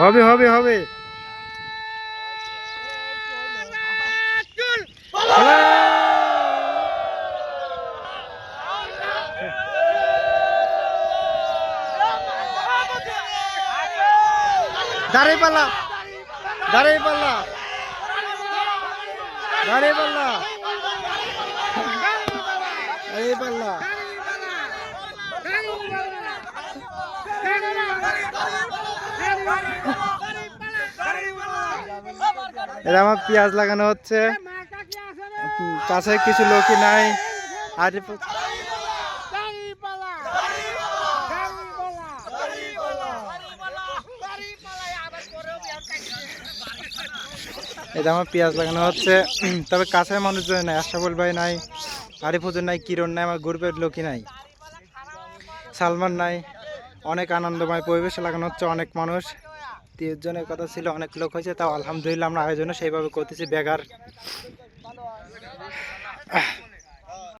হবে হবে হবে। দাঁড়িয়ে পাল্লা দাঁড়িয়ে পাল্লা দাঁড়িয়ে পাল্লা দাঁড়িয়ে পাল্লা। এটা আমার পেঁয়াজ লাগানো হচ্ছে। কাছে কিছু লোকই নাই। আর এটা আমার পেঁয়াজ লাগানো হচ্ছে। তবে কাছের মানুষজন নাই আশাফুল ভাই নাই, আরিফ নাই, কিরণ নাই, আমার গ্রুপের লোকই নাই। সালমান নাই, অনেক আনন্দময় পরিবেশে লাগানো হচ্ছে অনেক মানুষ। তিরিশ জনের কথা ছিল অনেক লোক হয়েছে তাও আলহামদুলিল্লাহ আমরা আয়োজনে সেইভাবে করতেছি বেগার